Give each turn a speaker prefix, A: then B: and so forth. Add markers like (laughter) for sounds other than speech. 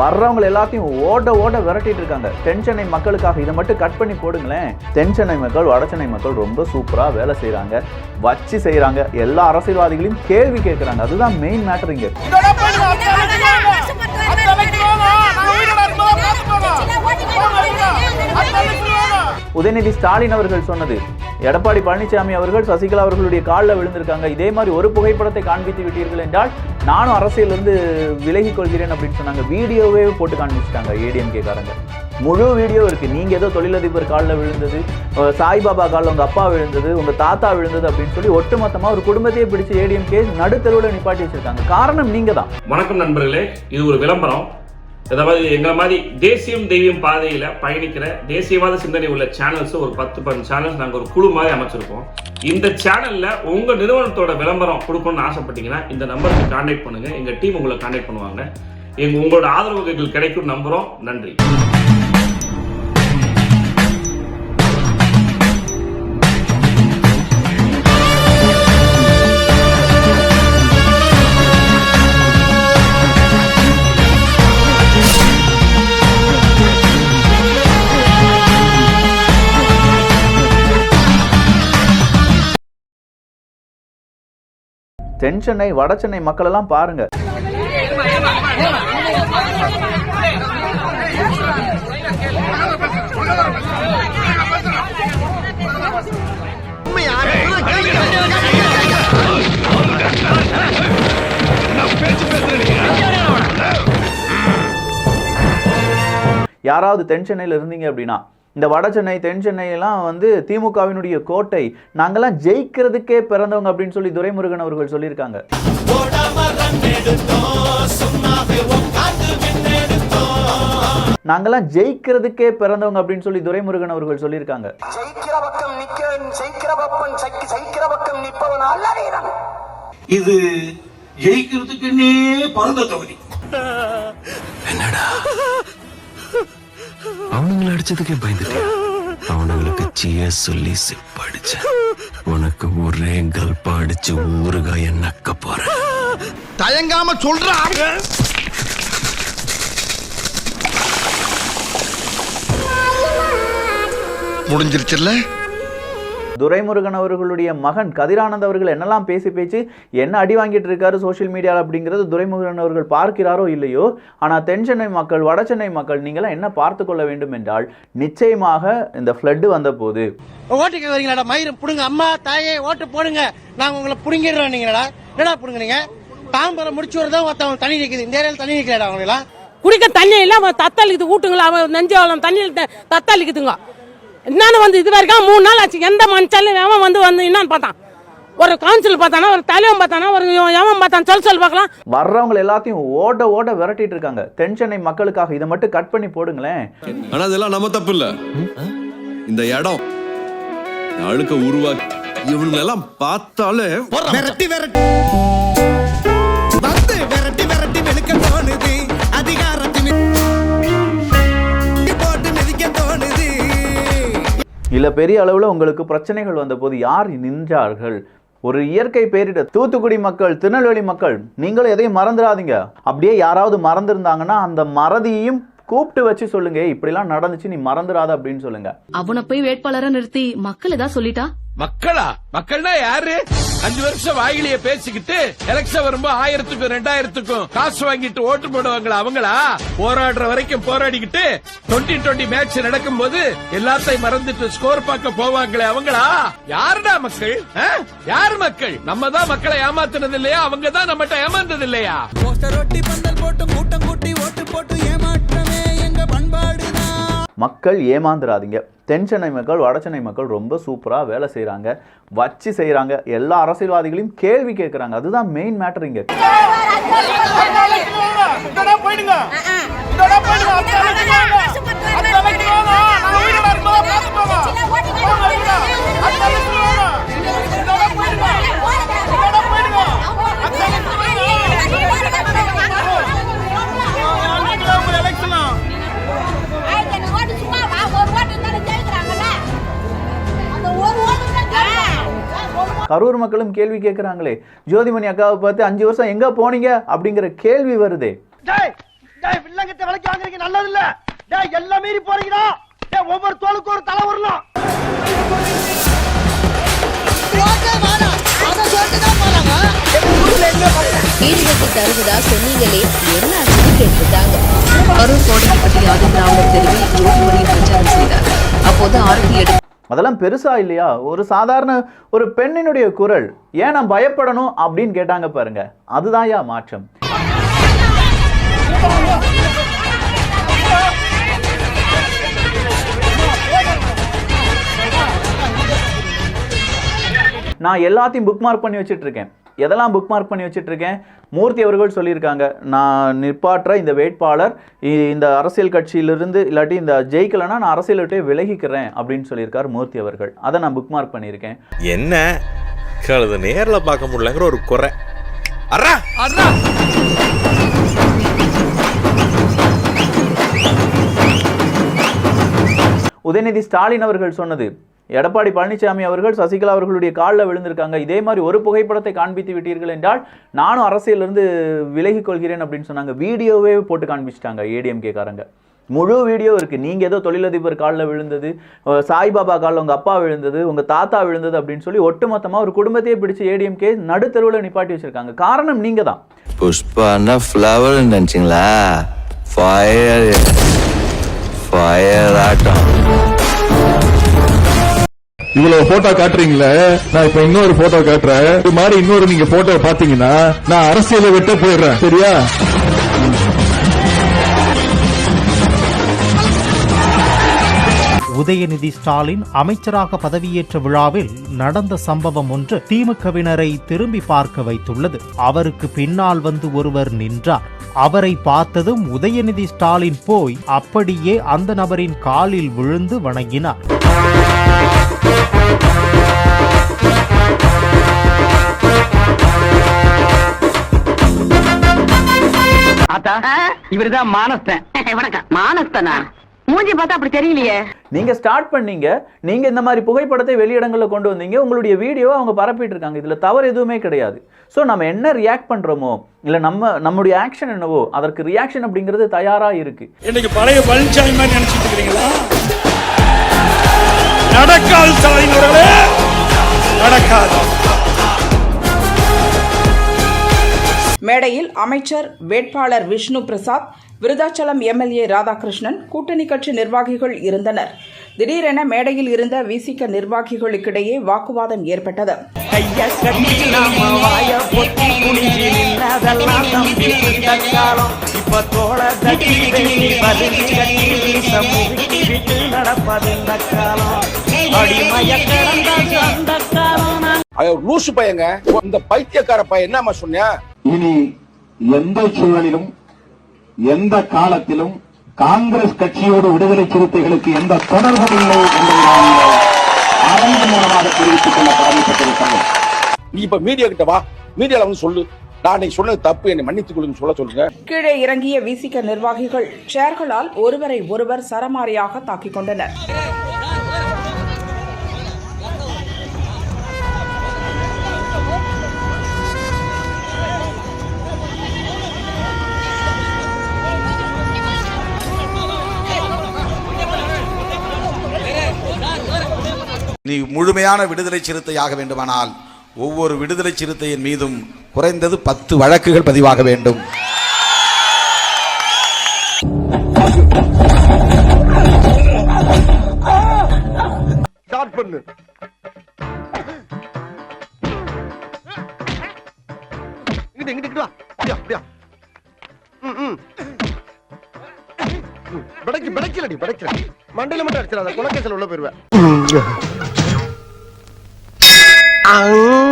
A: வர்றவங்க எல்லாத்தையும் ஓட ஓட விரட்டிட்டு இருக்காங்க. தென்சென்னை மக்களுக்காக இதை மட்டும் கட் பண்ணி போடுங்களேன். தென்சென்னை மக்கள் வடசென்னை மக்கள் ரொம்ப சூப்பராக வேலை செய்கிறாங்க வச்சு செய்கிறாங்க எல்லா அரசியல்வாதிகளையும் கேள்வி கேட்குறாங்க. அதுதான் மெயின் மேட்டர் இங்கே. உதயநிதி ஸ்டாலின் அவர்கள் சொன்னது எடப்பாடி பழனிசாமி அவர்கள் சசிகலா அவர்களுடைய காலில் விழுந்திருக்காங்க. இதே மாதிரி ஒரு புகைப்படத்தை காண்பித்து விட்டீர்கள் என்றால் நானும் அரசியலிருந்து விலகி கொள்கிறேன் அப்படின்னு சொன்னாங்க. வீடியோவே போட்டு காண்பிச்சிட்டாங்க ஏடிஎம்கே காரங்க முழு வீடியோ இருக்கு. நீங்க ஏதோ தொழிலதிபர் காலில் விழுந்தது சாய்பாபா காலில் உங்க அப்பா விழுந்தது உங்க தாத்தா விழுந்தது அப்படின்னு சொல்லி ஒட்டுமொத்தமா ஒரு குடும்பத்தையே பிடிச்சு ஏடிஎம்கே நடுத்தருவில் நிப்பாட்டி வச்சிருக்காங்க. காரணம் நீங்கள் தான்
B: வணக்கம் நண்பர்களே. இது ஒரு விளம்பரம். அதாவது எங்களை மாதிரி தேசியம் தெய்வம் பாதையில் பயணிக்கிற தேசியவாத சிந்தனை உள்ள சேனல்ஸ் ஒரு பத்து பன் சேனல்ஸ் நாங்கள் ஒரு குழு மாதிரி அமைச்சிருக்கோம். இந்த சேனல்ல உங்க நிறுவனத்தோட விளம்பரம் கொடுக்கணும்னு ஆசைப்பட்டீங்கன்னா இந்த நம்பருக்கு கான்டாக்ட் பண்ணுங்க. எங்க டீம் உங்களை கான்டாக்ட் பண்ணுவாங்க. எங்க உங்களோட ஆதரவுகள் கிடைக்கும் நம்புறோம். நன்றி.
A: தென் சென்னை வட சென்னை மக்கள் எல்லாம் பாருங்க. யாராவது தென் சென்னையில் இருந்தீங்க அப்படின்னா இந்த வட சென்னை தென் சென்னையெல்லாம் வந்து திமுகவினுடைய கோட்டை நாங்கெல்லாம் ஜெயிக்கிறதுக்கே பிறந்தவங்க அப்படின்னு சொல்லி துரைமுருகன் அவர்கள் சொல்லியிருக்காங்க. நாங்கெல்லாம் ஜெயிக்கிறதுக்கே பிறந்தவங்க அப்படின்னு சொல்லி துரைமுருகன் அவர்கள் சொல்லியிருக்காங்க.
C: இது ஜெயிக்கிறதுக்குன்னே பிறந்த தொகுதி.
D: அவனுங்களை அடிச்சதுக்கே பயந்துட்டேன். அவனுங்களுக்கு சீய சொல்லி சிப்படிச்சேன். உனக்கு ஒரே கல்பா அடிச்சு ஊறுகாய நக்க போற
C: தயங்காம சொல்றான் முடிஞ்சிருச்சுல்ல?
A: துரைமுருகன் அவர்களுடைய மகன் கதிரானந்த் அவர்கள் என்னெல்லாம் பேசி பேச்சு என்ன அடி வாங்கிட்டு இருக்காரு சோஷியல் மீடியாவில் அப்படிங்கிறது துரைமுருகன் அவர்கள் பார்க்கிறாரோ இல்லையோ ஆனால் தென் சென்னை மக்கள் வட சென்னை மக்கள் நீங்களாம் என்ன பார்த்து கொள்ள வேண்டும் என்றால் நிச்சயமாக இந்த ஃப்ளட்டு வந்த போது
E: ஓட்டுக்கு வரீங்களாடா? மயிரும் புடுங்க. அம்மா தாயே ஓட்டு போடுங்க. நாங்க உங்களை புடுங்கிடுறோம் நீங்களா என்னடா புடுங்குறீங்க தாம்பரம் முடிச்சு வரதான் ஒருத்தவன் தண்ணி நிக்குது. இந்த ஏரியால தண்ணி நிக்கலடா அவங்களா
F: குடிக்க தண்ணி இல்ல அவன் தத்தளிக்குது வீட்டுங்களா அவன் நெஞ்சவளம் தண்ணியில் த- தத்தளிக்குதுங்க. என்னன்னு வந்து இது வரைக்கும் மூணு நாள் ஆச்சு. எந்த மனுஷாலும் எவன் வந்து வந்து என்னன்னு பார்த்தான். ஒரு கவுன்சில் பார்த்தானா ஒரு தலைவன் பார்த்தானா ஒரு எவன் பார்த்தான் சொல் சொல் பார்க்கலாம்.
A: வர்றவங்க எல்லாத்தையும் ஓட ஓட விரட்டிட்டு இருக்காங்க. தென் சென்னை மக்களுக்காக இதை மட்டும் கட் பண்ணி போடுங்களேன்.
D: ஆனா அதெல்லாம் நம்ம தப்பு இல்ல. இந்த இடம் அழுக்க உருவாக்கி இவனுங்க எல்லாம் பார்த்தாலே
C: விரட்டி விரட்டி. வந்து விரட்டி விரட்டி வெளுக்க தோணுது.
A: இல்லை பெரிய அளவில் உங்களுக்கு பிரச்சனைகள் வந்தபோது யார் நின்றார்கள்? ஒரு இயற்கை பேரிட தூத்துக்குடி மக்கள் திருநெல்வேலி மக்கள் நீங்களும் எதையும் மறந்துடாதீங்க. அப்படியே யாராவது மறந்துருந்தாங்கன்னா அந்த மறதியையும் கூப்பிட்டு வச்சு சொல்லுங்க. இப்படிலாம் நடந்துச்சு நீ மறந்துடாத அப்படின்னு சொல்லுங்க.
G: அவனை போய் வேட்பாளரை நிறுத்தி மக்கள் ஏதாவது சொல்லிட்டா?
H: மக்களா? மக்கள்னா யாரு? அஞ்சு வருஷம் வாயிலேயே பேசிக்கிட்டு எலெக்ஷன் வரும்போது ஆயிரத்துக்கும் ரெண்டாயிரத்துக்கும் காசு வாங்கிட்டு ஓட்டு போடுவாங்களா அவங்களா? போராடுற வரைக்கும் போராடிக்கிட்டு டுவெண்ட்டி டுவெண்ட்டி மேட்ச் நடக்கும் போது எல்லாத்தையும் மறந்துட்டு ஸ்கோர் பார்க்க போவாங்களே அவங்களா? யாருடா மக்கள்? ஆ? யார் மக்கள்? நம்ம தான் மக்களை ஏமாத்துனது இல்லையா? அவங்க தான் நம்மகிட்ட ஏமாந்தது இல்லையா?
C: போஸ்டர் ஒட்டி பந்தல் போட்டு கூட்டம் கூட்டி ஓட்டு போட்டு ஏமாற்றமே. எங்க பண்பாடு
A: மக்கள் ஏமாந்துடாதீங்க தென் சென்னை மக்கள் வட சென்னை மக்கள் ரொம்ப சூப்பராக வேலை செய்கிறாங்க வச்சு செய்கிறாங்க எல்லா அரசியல்வாதிகளையும் கேள்வி கேட்குறாங்க அதுதான் மெயின் மேட்டர் இங்கே. கரூர் மக்களும் கேள்வி கேட்குறாங்களே. ஜோதிமணி அக்காவை பார்த்து அஞ்சு வருஷம் எங்கே போனீங்க? அப்படிங்கிற கேள்வி வருது.
E: நல்லதில்ல. எல்லாம் மீறி போறீங்களா ஒவ்வொரு தோலுக்கு ஒரு தலை வரலாம்
G: ஈடுபட்டு தருவதா சொன்னீங்களே என்ன கேட்டுட்டாங்க கரூர் கோடைப்பட்டி ஆதிராமர் தெருவில் ஜோதிமணி பிரச்சாரம் செய்தார் அப்போது ஆரத்தி எடுத்து
A: அதெல்லாம் பெருசா இல்லையா? ஒரு சாதாரண ஒரு பெண்ணினுடைய குரல் ஏன் நான் பயப்படணும்? அப்படின்னு கேட்டாங்க பாருங்க. அதுதான்யா மாற்றம். நான் எல்லாத்தையும் புக் மார்க் பண்ணி வச்சுட்டு இருக்கேன். எதெல்லாம் புக் மார்க் பண்ணி வச்சுட்டு இருக்கேன் மூர்த்தி அவர்கள் சொல்லியிருக்காங்க. நான் நிற்பாற்ற இந்த வேட்பாளர் இ- இந்த அரசியல் கட்சியிலிருந்து இல்லாட்டி இந்த ஜெயிக்கலைன்னா நான் அரசியல் விட்டே விலகிக்கிறேன் அப்படின்னு சொல்லியிருக்கார் மூர்த்தி அவர்கள். அதை நான் புக் மார்க் பண்ணியிருக்கேன்.
I: என்ன? கழுத நேர்ல பார்க்க முடியலங்கிற ஒரு குறை. அறா
H: அண்ணா
A: உதயநிதி ஸ்டாலின் அவர்கள் சொன்னது எடப்பாடி பழனிசாமி அவர்கள் சசிகலா அவர்களுடைய காலில் விழுந்திருக்காங்க. இதே மாதிரி ஒரு புகைப்படத்தை காண்பித்து விட்டீர்கள் என்றால் நானும் அரசியலிருந்து விலகிக் கொள்கிறேன் அப்படின்னு சொன்னாங்க. வீடியோவே போட்டு காண்பிச்சிட்டாங்க ஏடிஎம்கே காரங்க முழு வீடியோ இருக்குது நீங்கள் ஏதோ தொழிலதிபர் காலில் விழுந்தது சாய்பாபா காலில் உங்கள் அப்பா விழுந்தது உங்கள் தாத்தா விழுந்தது அப்படின்னு சொல்லி ஒட்டுமொத்தமாக ஒரு குடும்பத்தையே பிடிச்சி ஏடிஎம்கே நடுத்தெருவில் நிப்பாட்டி வச்சிருக்காங்க. காரணம் நீங்கள் தான்.
D: புஷ்பானா ஃப்ளவர் நினச்சிங்களா? ஃபயர் ஃபயர் ஆட்டம்.
J: இவ்வளவு போட்டோ காட்டுறீங்களே? நான் இப்ப இன்னொரு போட்டோ காட்டுறேன். இது மாதிரி இன்னொரு நீங்க போட்டோ பாத்தீங்கன்னா நான் அரசியலை விட்டு போயிடுறேன். சரியா?
K: உதயநிதி ஸ்டாலின் அமைச்சராக பதவியேற்ற விழாவில் நடந்த சம்பவம் ஒன்று திமுகவினரை திரும்பி பார்க்க வைத்துள்ளது. அவருக்கு பின்னால் வந்து ஒருவர் நின்றார். அவரை பார்த்ததும் உதயநிதி ஸ்டாலின் போய் அப்படியே அந்த நபரின் காலில் விழுந்து வணங்கினார்.
E: இவருதான் மானஸ்தன். (laughs) வணக்கம். மானஸ்தனா? மூஞ்சி பார்த்தா அப்படி தெரியலையே.
A: நீங்க ஸ்டார்ட் பண்ணீங்க. நீங்க இந்த மாதிரி புகைப்படத்தை வெளியிடங்கள்ல கொண்டு வந்தீங்க. உங்களுடைய வீடியோவை அவங்க பரப்பிட்டு இருக்காங்க. இதுல தவறு எதுவுமே கிடையாது. ஸோ நம்ம என்ன ரியாக்ட் பண்றோமோ இல்ல நம்ம நம்முடைய ஆக்ஷன் என்னவோ அதற்கு ரியாக்ஷன் அப்படிங்கிறது தயாரா இருக்கு.
H: இன்னைக்கு பழைய பழனிசாமி மாதிரி நினைச்சிட்டு இருக்கிறீங்களா? நடக்காது நடக்காது.
F: மேடையில் அமைச்சர் வேட்பாளர் விஷ்ணு பிரசாத் விருதாச்சலம் எம்எல்ஏ ராதாகிருஷ்ணன் கூட்டணி கட்சி நிர்வாகிகள் இருந்தனர். திடீரென மேடையில் இருந்த விசிக நிர்வாகிகளுக்கிடையே வாக்குவாதம் ஏற்பட்டது.
L: லூசு பையங்க. இந்த பைத்தியக்கார பையன் என்னமா சொன்னியா
J: இனி எந்த சூழலிலும் எந்த காலத்திலும் காங்கிரஸ் கட்சியோடு விடுதலை சிறுத்தைகளுக்கு எந்த தொடர்பும் இல்லை என்பதை நான் அரங்கு மூலமாக தெரிவித்துக் கொள்ள
L: நீ இப்ப மீடியா கிட்ட வா. மீடியால வந்து சொல்லு. நான் அன்னைக்கு சொன்னது தப்பு. என்னை மன்னித்துக் கொள்ளுங்க சொல்ல சொல்லுங்க
F: கீழே இறங்கிய விசிக நிர்வாகிகள் சேர்களால் ஒருவரை ஒருவர் சரமாரியாக தாக்கிக் கொண்டனர்.
L: நீ முழுமையான விடுதலை சிறுத்தையாக வேண்டுமானால் ஒவ்வொரு விடுதலை சிறுத்தையின் மீதும் குறைந்தது பத்து வழக்குகள் பதிவாக வேண்டும்.
E: மண்டையில மட்டும் அடிச்சிடாத குலக்கேசல் உள்ள போயிருவேன் ăn